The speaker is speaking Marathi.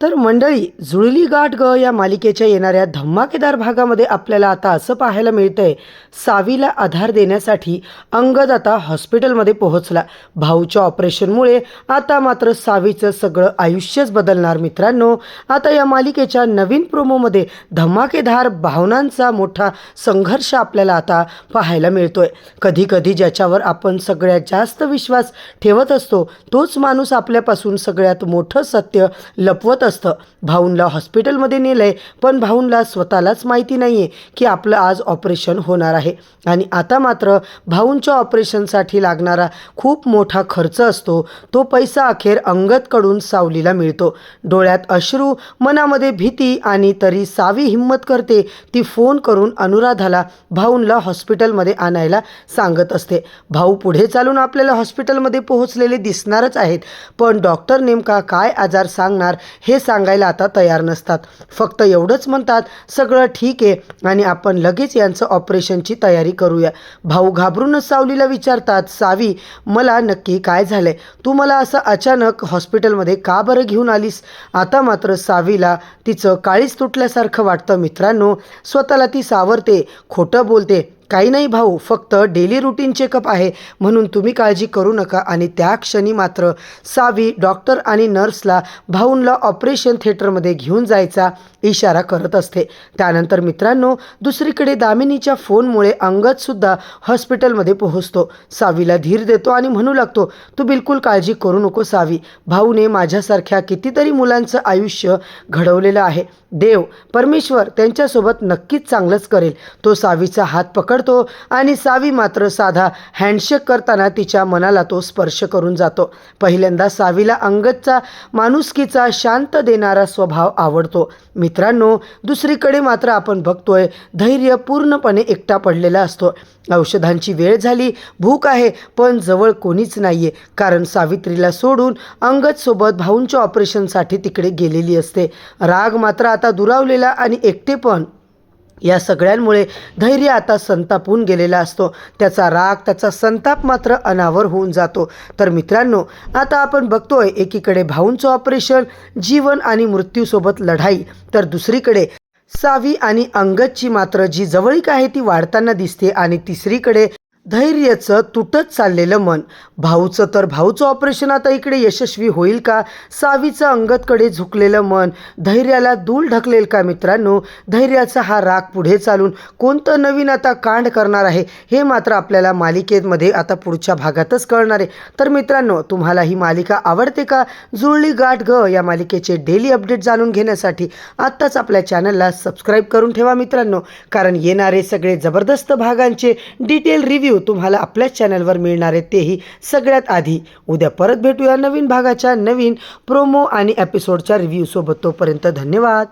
तर मंडळी जुळली गाठ ग या मालिकेच्या येणाऱ्या धमाकेदार भागामध्ये आपल्याला आता असं पाहायला मिळतंय. सावीला आधार देण्यासाठी अंगद आता हॉस्पिटलमध्ये पोहोचला. भाऊच्या ऑपरेशनमुळे आता मात्र सावीचं सगळं आयुष्यच बदलणार मित्रांनो. आता या मालिकेच्या नवीन प्रोमोमध्ये धमाकेदार भावनांचा मोठा संघर्ष आपल्याला आता पाहायला मिळतोय. कधी कधी ज्याच्यावर आपण सगळ्यात जास्त विश्वास ठेवत असतो तोच माणूस आपल्यापासून सगळ्यात मोठं सत्य लपवत असतं. भाऊनला हॉस्पिटलमध्ये नेलं आहे पण भाऊनला स्वतःलाच माहिती नाही आहे की आपलं आज ऑपरेशन होणार आहे. आणि आता मात्र भाऊंच्या ऑपरेशनसाठी लागणारा खूप मोठा खर्च असतो. तो पैसा अखेर अंगतकडून सावलीला मिळतो. डोळ्यात अश्रू मनामध्ये भीती आणि तरी सावी हिंमत करते ती फोन करून अनुराधाला भाऊनला हॉस्पिटलमध्ये आणायला सांगत असते. भाऊ पुढे चालून आपल्याला हॉस्पिटलमध्ये पोहोचलेले दिसणारच आहेत. पण डॉक्टर नेमका काय आजार सांगणार हे सांगायला आता तयार नसतात. फक्त एवढंच म्हणतात सगळं ठीक आहे आणि आपण लगेच यांचं ऑपरेशनची तयारी करूया. भाऊ घाबरूनच सावलीला विचारतात सावी मला नक्की काय झालंय? तू मला असं अचानक हॉस्पिटलमध्ये का बरं घेऊन आलीस? आता मात्र सावीला तिचं काळीच तुटल्यासारखं वाटतं मित्रांनो. स्वतःला ती सावरते खोटं बोलते काही नाही भाऊ फक्त डेली रुटीन चेकअप आहे. म्हणून तुम्ही काळजी करू नका आणि त्या क्षणी मात्र सावी डॉक्टर आणि नर्सला भाऊंला ऑपरेशन थिएटरमध्ये घेऊन जायचा इशारा करत असते. त्यानंतर मित्रांनो दुसरीकडे दामिनीच्या फोनमुळे अंगदसुद्धा हॉस्पिटलमध्ये पोहोचतो. सावीला धीर देतो आणि म्हणू लागतो तू बिलकुल काळजी करू नको सावी. भाऊने माझ्यासारख्या कितीतरी मुलांचं आयुष्य घडवलेलं आहे. देव परमेश्वर त्यांच्यासोबत नक्कीच चांगलंच करेल. तो सावीचा हात पकडतो आणि सावी मात्र साधा हँडशेक करताना तिच्या मनाला तो स्पर्श करून जातो. पहिल्यांदा सावीला अंगदचा माणुसकीचा शांत देणारा स्वभाव आवडतो. मित्रांनो दुसरीकडे मात्र आपण बघतोय धैर्य पूर्णपणे एकटा पडलेला असतो. औषधांची वेळ झाली भूक आहे पण जवळ कोणीच नाही आहे कारण सावित्रीला सोडून अंगदसोबत भाऊंच्या ऑपरेशनसाठी तिकडे गेलेली असते. राग मात्र आता दुरावलेला आणि एकटेपण या सगळ्यांमुळे धैर्य आता संतापून गेलेला असतो. त्याचा राग त्याचा संताप मात्र अनावर होऊन जातो. तर मित्रांनो आता आपण बघतोय एकीकडे भाऊंचं ऑपरेशन जीवन आणि मृत्यूसोबत लढाई. तर दुसरीकडे सावी आणि अंगदची मात्र जी जवळीक आहे ती वाढताना दिसते. आणि तिसरीकडे धैर्याचं तुटत चाललेलं मन. भाऊचं तर भाऊचं ऑपरेशन आता इकडे यशस्वी होईल का? सावीचं अंगतकडे झुकलेलं मन. धैर्याला दूर ढकलेल का मित्रांनो? धैर्याचा हा राग पुढे चालून कोणतं नवीन आता कांड करणार आहे हे मात्र आपल्याला मालिकेमध्ये आता पुढच्या भागातच कळणार आहे. तर मित्रांनो तुम्हाला ही मालिका आवडते का? जुळली गाठ ग या मालिकेचे डेली अपडेट जाणून घेण्यासाठी आत्ताच आपल्या चॅनलला सबस्क्राईब करून ठेवा मित्रांनो. कारण येणारे सगळे जबरदस्त भागांचे डिटेल रिव्ह्यू तुम्हाला आपल्याच चॅनलवर मिळणार आहे तेही सगळ्यात आधी. उद्या परत भेटूया नवीन भागाच्या नवीन प्रोमो आणि एपिसोडच्या रिव्ह्यूसोबत तोपर्यंत धन्यवाद.